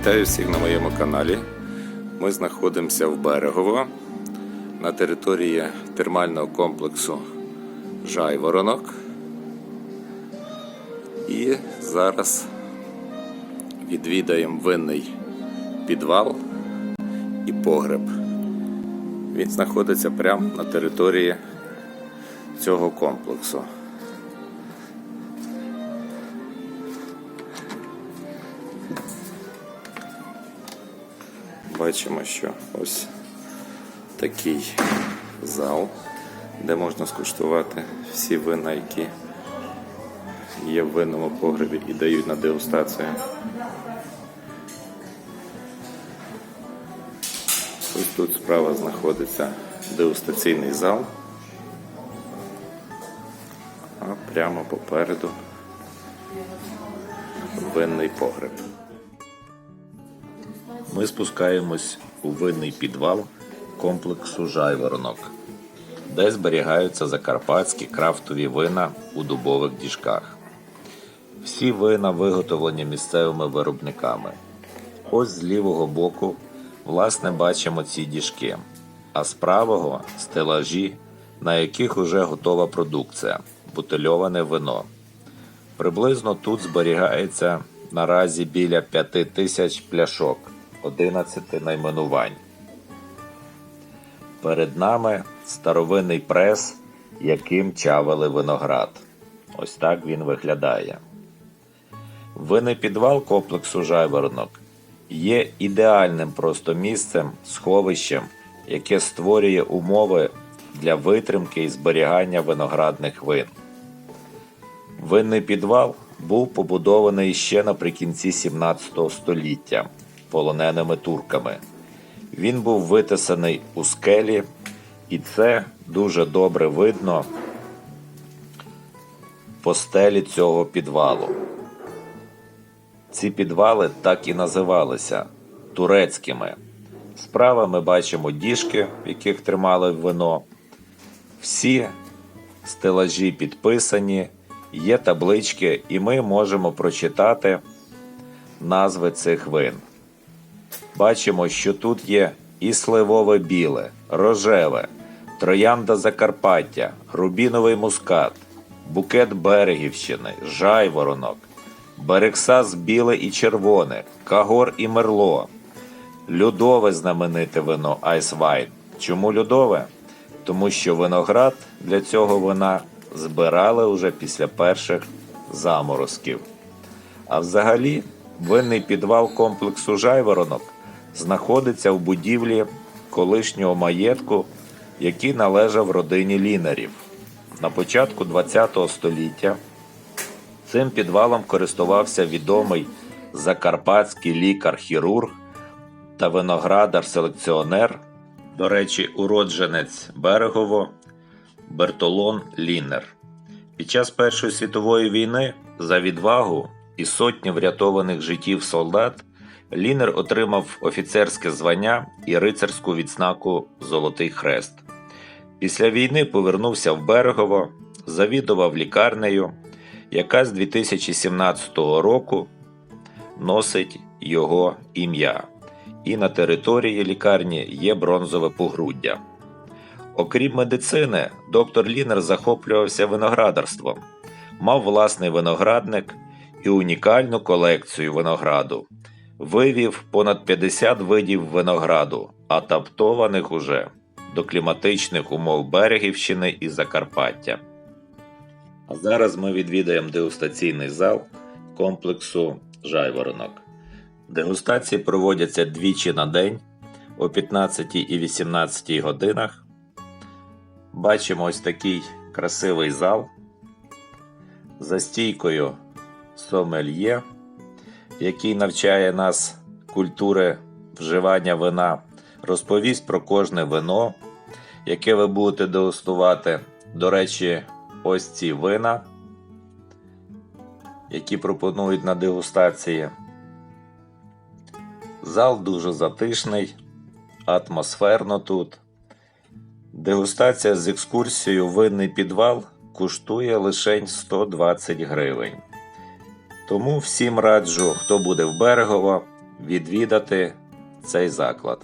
Вітаю всіх на моєму каналі. Ми знаходимося в Берегово на території термального комплексу Жайворонок. І зараз відвідаємо винний підвал і погреб. Він знаходиться прямо на території цього комплексу. Бачимо, що ось такий зал, де можна скуштувати всі вина, які є в винному погребі і дають на дегустацію. Ось тут справа знаходиться дегустаційний зал, а прямо попереду винний погреб. Ми спускаємось у винний підвал комплексу Жайворонок, де зберігаються закарпатські крафтові вина у дубових діжках. Всі вина виготовлені місцевими виробниками. Ось з лівого боку, власне, бачимо ці діжки, а з правого стелажі, на яких уже готова продукція бутильоване вино. Приблизно тут зберігається наразі біля 5 тисяч пляшок, 11 найменувань. Перед нами старовинний прес, яким чавили виноград. Ось так він виглядає. Винний підвал комплексу Жайворонок є ідеальним просто місцем, сховищем, яке створює умови для витримки і зберігання виноградних вин. Винний підвал був побудований ще наприкінці 17 століття полоненими турками. Він був витисаний у скелі, і це дуже добре видно по стелі цього підвалу. Ці підвали так і називалися турецькими. Справа ми бачимо діжки, в яких тримали вино. Всі стелажі підписані, є таблички, і ми можемо прочитати назви цих вин. Бачимо, що тут є і сливове біле, рожеве, троянда Закарпаття, рубіновий мускат, букет Берегівщини, жайворонок, берексас біле і червоне, кагор і мерло, льодове знамените вино Айсвайн. Чому льодове? Тому що виноград для цього вина збирали уже після перших заморозків. А взагалі, винний підвал комплексу Жайворонок знаходиться в будівлі колишнього маєтку, який належав родині лінарів. На початку ХХ століття цим підвалом користувався відомий закарпатський лікар-хірург та виноградар-селекціонер, до речі, уродженець Берегово Бертолон Лінер. Під час Першої світової війни за відвагу і сотні врятованих життів солдат Лінер отримав офіцерське звання і рицарську відзнаку Золотий Хрест. Після війни повернувся в Берегово, завідував лікарнею, яка з 2017 року носить його ім'я. І на території лікарні є бронзове погруддя. Окрім медицини, доктор Лінер захоплювався виноградарством, мав власний виноградник і унікальну колекцію винограду. Вивів понад 50 видів винограду, адаптованих уже до кліматичних умов Берегівщини і Закарпаття. А зараз ми відвідаємо дегустаційний зал комплексу Жайворонок. Дегустації проводяться двічі на день о 15 і 18 годинах. Бачимо ось такий красивий зал. За стійкою сомельє, який навчає нас культури вживання вина, розповість про кожне вино, яке ви будете дегустувати. До речі, ось ці вина, які пропонують на дегустації. Зал дуже затишний, атмосферно тут. Дегустація з екскурсією винний підвал коштує лише 120 гривень. Тому всім раджу, хто буде в Берегово, відвідати цей заклад.